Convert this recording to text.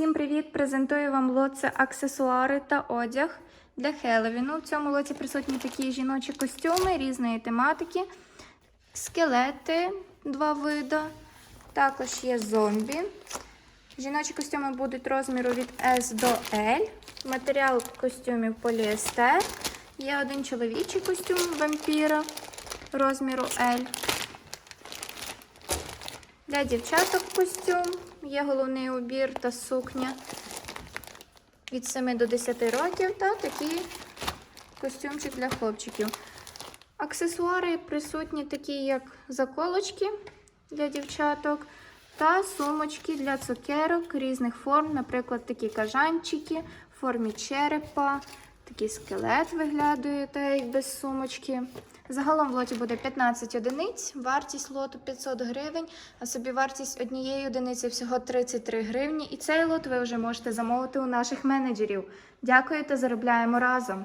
Всім привіт! Презентую вам лот аксесуари та одяг для Хеллоуіну. В цьому лоті присутні такі жіночі костюми різної тематики, скелети, два вида. Також є зомбі. Жіночі костюми будуть розміру від S до L. Матеріал костюмів поліестер. Є один чоловічий костюм вампіра розміру L. Для дівчаток костюм. Є головний убір та сукня від 7 до 10 років та такий костюмчик для хлопчиків. Аксесуари присутні такі, як заколочки для дівчаток та сумочки для цукерок різних форм, наприклад, такі кажанчики в формі черепа, такий скелет виглядає, та й без сумочки. Загалом в лоті буде 15 одиниць, вартість лоту 500 гривень, а собі вартість однієї одиниці всього 33 гривні. І цей лот ви вже можете замовити у наших менеджерів. Дякую та заробляємо разом!